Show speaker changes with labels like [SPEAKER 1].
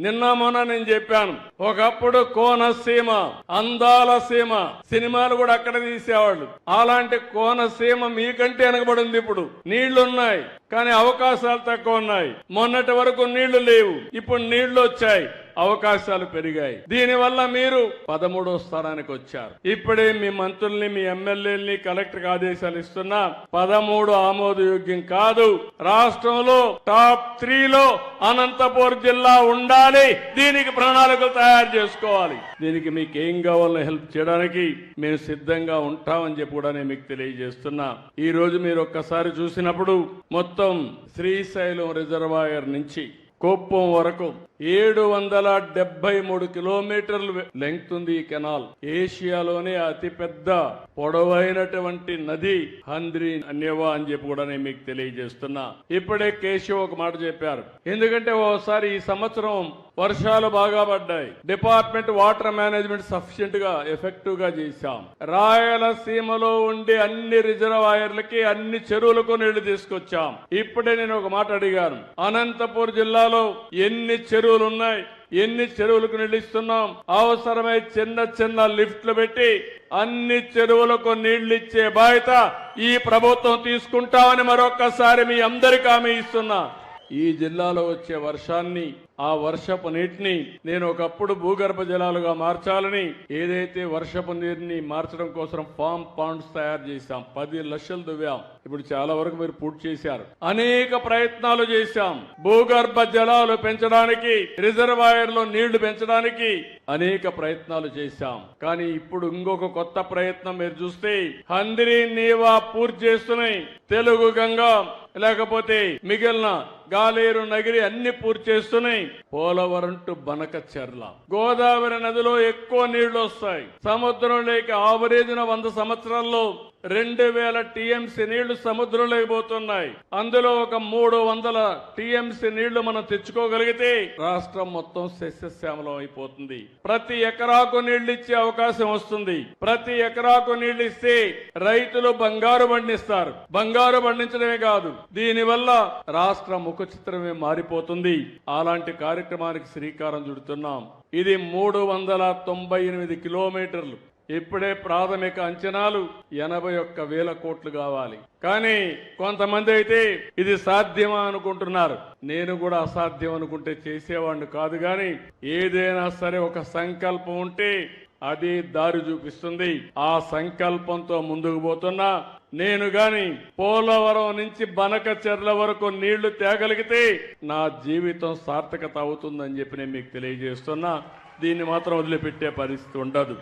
[SPEAKER 1] నిన్న మొన్న నేను చెప్పాను. ఒకప్పుడు కోనసీమ అందాల సీమ సినిమాలు కూడా అక్కడ తీసేవాళ్ళు. అలాంటి కోనసీమ మీకంటే వెనకబడింది ఇప్పుడు. నీళ్ళున్నాయి కానీ అవకాశాలు తక్కువ ఉన్నాయి. మొన్నటి వరకు నీళ్ళు లేవు ఇప్పుడు నీళ్ళు వచ్చాయి. అవకాశాలు పెరిగాయి. దీనివల్ల మీరు పదమూడో స్థానానికి వచ్చారు. ఇప్పుడే మీ మంత్రుల్ని మీ ఎమ్మెల్యేలని కలెక్టర్ ఆదేశాలు ఇస్తున్నా పదమూడు ఆమోదయోగ్యం కాదు. రాష్ట్రంలో టాప్ త్రీలో అనంతపూర్ జిల్లా ఉండాలి. దీనికి ప్రణాళికలు తయారు చేసుకోవాలి. దీనికి మీకు ఏం కావాలో హెల్ప్ చేయడానికి మేము సిద్ధంగా ఉంటామని చెప్పి కూడా నేను మీకు తెలియజేస్తున్నా. ఈ రోజు మీరు ఒక్కసారి చూసినప్పుడు మొత్తం శ్రీశైలం రిజర్వాయర్ నుంచి కుప్పం వరకు ఏడు వందల డెబ్బై మూడు కిలోమీటర్లు లెంగ్త్ ఉంది ఈ కెనాల్ ఏషియాలోనే అతిపెద్ద పొడవైనటువంటి నది హంద్రి అన్యవా అని చెప్పి కూడా నేను మీకు తెలియజేస్తున్నా. ఇప్పుడే కేశవ్ ఒక మాట చెప్పారు. ఎందుకంటే ఓసారి ఈ సంవత్సరం వర్షాలు బాగా పడ్డాయి. డిపార్ట్మెంట్ వాటర్ మేనేజ్మెంట్ సఫిషియెంట్గా ఎఫెక్టివ్గా చేశాం. రాయలసీమలో ఉండే అన్ని రిజర్వాయర్లకి అన్ని చెరువులకు నీళ్ళు తీసుకొచ్చాం. ఇప్పుడే నేను ఒక మాట అడిగాను. అనంతపూర్ జిల్లాలో ఎన్ని చెరువులు ఉన్నాయి ఎన్ని చెరువులకు నిలుస్తున్నాం అవసరమై చిన్న చిన్న లిఫ్ట్లు పెట్టి అన్ని చెరువులకు నీళ్ళిచ్చే బాధ్యత ఈ ప్రభుత్వం తీసుకుంటామని మరొకసారి మీ అందరికీ హామీ ఇస్తున్నా. ఈ జిల్లాలో వచ్చే వర్షాన్ని ఆ వర్షపు నీటిని నేను ఒకప్పుడు భూగర్భ జలాలుగా మార్చాలని ఏదైతే వర్షపు నీరుని మార్చడం కోసం ఫామ్ పాండ్స్ తయారు చేశాం పది లక్షలు దువ్వాం. ఇప్పుడు చాలా వరకు మీరు పూర్తి చేశారు. అనేక ప్రయత్నాలు చేశాం. భూగర్భ జలాలు పెంచడానికి రిజర్వాయర్లో నీళ్ళు పెంచడానికి అనేక ప్రయత్నాలు చేశాం. కానీ ఇప్పుడు ఇంకొక కొత్త ప్రయత్నం మీరు చూస్తే హందిరి నీవా పూర్తి చేస్తున్నాయి. తెలుగు గంగా లేకపోతే మిగిలిన గాలేరు నగిరి అన్ని పూర్తి చేస్తున్నాయి. పోలవరం టు బనక చెర్ల. గోదావరి నదిలో ఎక్కువ నీళ్ళు వస్తాయి సముద్రంలోకి ఆవరేజిన వంద సంవత్సరాల్లో రెండు వేల టీఎంసీ నీళ్ళు సముద్రంలోకి పోతున్నాయి. అందులో ఒక మూడు వందల టీఎంసీ నీళ్ళు మనం తెచ్చుకోగలిగితే రాష్ట్రం మొత్తం సస్యశ్యామలం అయిపోతుంది. ప్రతి ఎకరాకు నీళ్ళు ఇచ్చే అవకాశం వస్తుంది. ప్రతి ఎకరాకు నీళ్ళు ఇస్తే రైతులు బంగారు పండిస్తారు. బంగారు పండించడమే కాదు దీనివల్ల రాష్ట్ర ముఖ చిత్రమే మారిపోతుంది. అలాంటి కార్యక్రమానికి శ్రీకారం చుడుతున్నాం. ఇది మూడు వందల తొంభై ఎనిమిది కిలోమీటర్లు. ఇప్పుడే ప్రాథమిక అంచనాలు ఎనభై ఒక్క వేల కోట్లు కావాలి. కానీ కొంతమంది అయితే ఇది సాధ్యమా అనుకుంటున్నారు. నేను కూడా అసాధ్యం అనుకుంటే చేసేవాడిని కాదు కానీ ఏదైనా సరే ఒక సంకల్పం ఉంటే అది దారి చూపిస్తుంది. ఆ సంకల్పంతో ముందుకు పోతున్నా నేను గాని పోలవరం నుంచి బనక చెర్ల వరకు నీళ్ళు తేగలిగితే నా జీవితం సార్థకత అవుతుందని చెప్పి నేను మీకు తెలియజేస్తున్నా. దీన్ని మాత్రం వదిలిపెట్టే పరిస్థితి ఉండదు.